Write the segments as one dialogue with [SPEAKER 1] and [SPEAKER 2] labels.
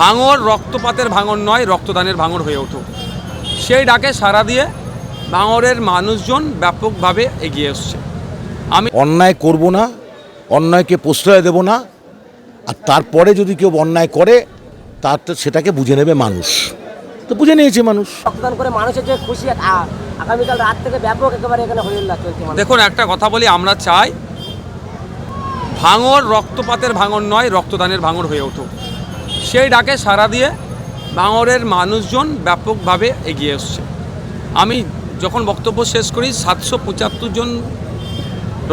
[SPEAKER 1] ভাঙর রক্তপাতের ভাঙর নয় রক্তদানের ভাঙর হয়ে ওঠো সেই ডাকে সাড়া দিয়ে ভাঙরের মানুষজন ব্যাপকভাবে এগিয়ে এসছে। আমি
[SPEAKER 2] অন্যায় করব না অন্যায়কে প্রশ্রয় দেব না আর তারপরে যদি কেউ অন্যায় করে তার তো সেটাকে বুঝে নেবে মানুষ। তো বুঝে নিয়েছে মানুষ।
[SPEAKER 3] রক্তদান করে মানুষের যে খুশি আগামীকাল রাত থেকে ব্যাপক একেবারে এখানে হইল্লা চলছে
[SPEAKER 1] দেখুন একটা কথা বলি আমরা চাই ভাঙর রক্তপাতের ভাঙর নয় রক্তদানের ভাঙর হয়ে ওঠো সেই ডাকে সাড়া দিয়ে ভাঙরের মানুষজন ব্যাপকভাবে এগিয়ে এসছে। আমি যখন বক্তব্য শেষ করি, সাতশো পঁচাত্তর জন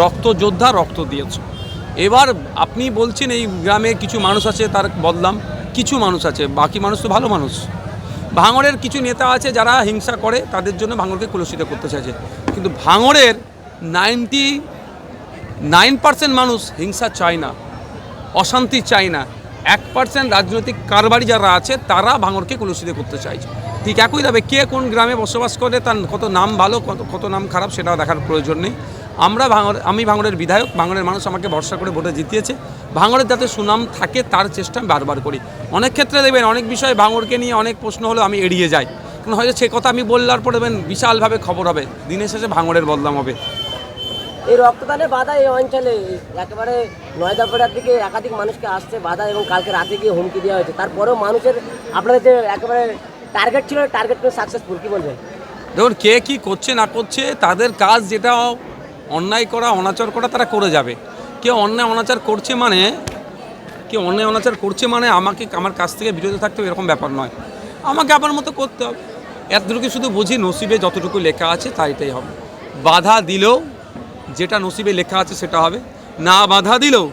[SPEAKER 1] রক্তযোদ্ধা রক্ত দিয়েছে। এবার আপনি বলছেন এই গ্রামে কিছু মানুষ আছে, তার বদলাম। কিছু মানুষ আছে, বাকি মানুষ তো ভালো মানুষ। ভাঙড়ের কিছু নেতা আছে যারা হিংসা করে, তাদের জন্য ভাঙড়কে কলুষিত করতে চাইছে। কিন্তু ভাঙড়ের নাইনটি নাইন পার্সেন্ট মানুষ হিংসা চায় না, অশান্তি চায় না। এক পার্সেন্ট রাজনৈতিক কারবারি যারা আছে, তারা ভাঙরকে কলুষিত করতে চাইছে। ঠিক একইভাবে কে কোন গ্রামে বসবাস করে, তার কত নাম ভালো, কত কত নাম খারাপ সেটা দেখার প্রয়োজন নেই। আমরা ভাঙর, আমি ভাঙড়ের বিধায়ক ভাঙড়ের মানুষ আমাকে ভরসা করে ভোটে জিতিয়েছে। ভাঙড়ের যাতে সুনাম থাকে, তার চেষ্টা আমি বারবার করি। অনেক ক্ষেত্রে দেবেন অনেক বিষয়ে ভাঙড়কে নিয়ে অনেক প্রশ্ন হলো আমি এড়িয়ে যাই। কারণ হয়তো সে কথা আমি বললার পরে দেবেন বিশালভাবে খবর হবে। দিনের শেষে ভাঙড়ের বদনাম হবে।
[SPEAKER 3] এই রক্তদানের বাধা এই অঞ্চলে একেবারে নয়দাপাড়ার দিকে একাধিক মানুষকে আসছে বাধা এবং কালকে রাতে গিয়ে হুমকি দেওয়া হয়েছে। তারপরেও মানুষের আপনাদের যে একেবারে টার্গেট ছিল টার্গেট সাকসেসফুল কি বলবেন?
[SPEAKER 1] দেখুন, কে কি করছে, না করছে, তাদের কাজ যেটা অন্যায় করা, অনাচার করা, তারা করে যাবে। কেউ অন্যায়, অনাচার করছে মানে কেউ অন্যায়, অনাচার করছে মানে আমাকে, আমার কাছ থেকে বিরত থাকতে এরকম ব্যাপার নয়। আমাকে আমার মতো করতে হবে। এতটুকু শুধু বুঝি, নসিবে যতটুকু লেখা আছে তাইটাই হবে। বাধা দিলেও যেটা নসিবে লেখা আছে সেটা হবে। না বাধা দিলেও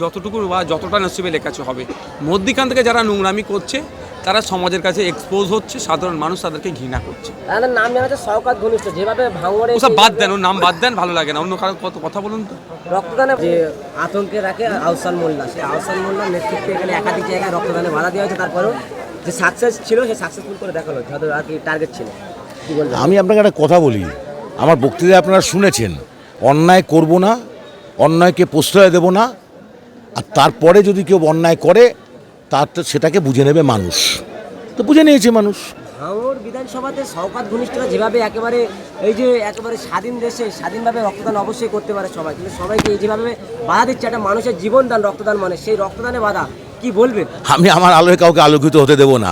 [SPEAKER 1] যতটুকু বা যতটা নসিবে লেখা আছে হবে। মধ্যিখান থেকে যারা নোংরামি করছে তারা সমাজের কাছে এক্সপোজ হচ্ছে সাধারণ মানুষ তাদেরকে ঘৃণা করছে।
[SPEAKER 3] তাদের নাম জানা যাচ্ছে শওকাত ঘনিষ্ঠ যেভাবে ভাঙড়ে
[SPEAKER 1] ওসব বাদ দেন ওর নাম বাদ দেন ভালো লাগে না। অন্য কারও কত কথা বলুন তো?
[SPEAKER 3] রক্তদানে যে আতঙ্কে রাখে আহসান মোল্লা সেই আহসান মোল্লার নেতৃত্বে এখানে একাধিক জায়গায় রক্তদানে বাধা দেওয়া হয়েছে। তারপরেও যে সাকসেস ছিল সে সাকসেসফুল করে দেখাল হয়তো আর কি টার্গেট ছিল।
[SPEAKER 2] আমি আপনাকে একটা কথা বলি। আমার বক্তৃতায় আপনারা শুনেছেন। অন্যায় করব না অন্যায়কে প্রশ্রয় দেব না আর তারপরে যদি কেউ অন্যায় করে তার সেটাকে বুঝে নেবে মানুষ। তো বুঝে নিয়েছে মানুষ।
[SPEAKER 3] ভাঙড় বিধানসভাতে শওকাত ঘনিষ্ঠরা যেভাবে একেবারে এই যে একেবারে স্বাধীন দেশে স্বাধীনভাবে রক্তদান অবশ্যই করতে পারে সবাই কিন্তু সবাইকে যেভাবে বাধা দিচ্ছে একটা মানুষের জীবন দান রক্তদান মানে সেই রক্তদানে বাধা কি বলবেন?
[SPEAKER 2] আমি আমার আলোয় কাউকে আলোকিত হতে দেব না।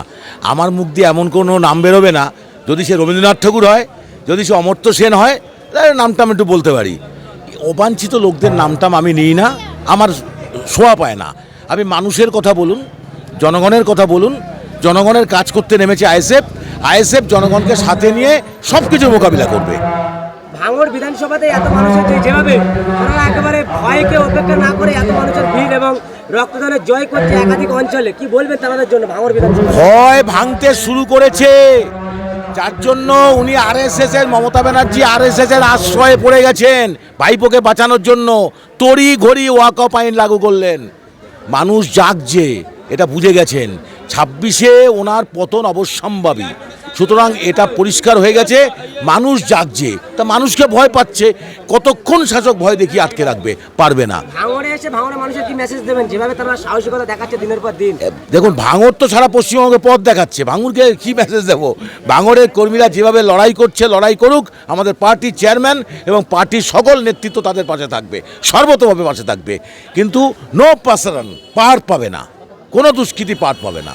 [SPEAKER 2] আমার মুখ দিয়ে এমন কোনো নাম বেরোবে না যদি সে রবীন্দ্রনাথ ঠাকুর হয় যদি সে অমর্ত্য সেন হয় তাহলে নামটা আমি একটু বলতে পারি। অবাঞ্ছিত লোকদের নামটাম আমি নিই না আমার শোয়া পায় না। আমি মানুষের কথা বলুন জনগণের কথা বলুন জনগণের কাজ করতে নেমেছে আইএসএফ আইএসএফ জনগণকে সাথে নিয়ে সব কিছু মোকাবিলা করবে।
[SPEAKER 3] ভাঙড় বিধানসভাতে এত মানুষের যেভাবে ওনারা একেবারে ভয়কে উপেক্ষা না করে এত মানুষের ভিড় এবং রক্তদানের জয় করছে একাধিক অঞ্চলে। কি বলবেন তাদের জন্য ভাঙড় বিধানসভা?
[SPEAKER 2] ভয় ভাঙতে শুরু করেছে। যার জন্য উনি আরএসএস এর মমতা ব্যানার্জি আরএসএস এর আশ্রয়ে পড়ে গেছেন ভাইপোকে বাঁচানোর জন্য। তড়ি ঘড়ি ওয়াক অফ আইন লাগু করলেন। মানুষ জাগছে, এটা বুঝে গেছেন। ছাব্বিশে ওনার পতন অবশ্যম্ভাবী। সুতরাং এটা পরিষ্কার হয়ে গেছে মানুষ জাগছে তা মানুষকে ভয় পাচ্ছে কতক্ষণ শাসক ভয় দেখিয়ে আটকে রাখবে পারবে না। দেখুন ভাঙর তো সারা পশ্চিমবঙ্গে পথ দেখাচ্ছে ভাঙুরকে কি মেসেজ দেবো? ভাঙরের কর্মীরা যেভাবে লড়াই করছে লড়াই করুক আমাদের পার্টির চেয়ারম্যান এবং পার্টির সকল নেতৃত্ব তাদের পাশে থাকবে সর্বতভাবে পাশে থাকবে কিন্তু নো পাসারান পার পাবে না কোনো দুষ্কৃতি পার পাবে না।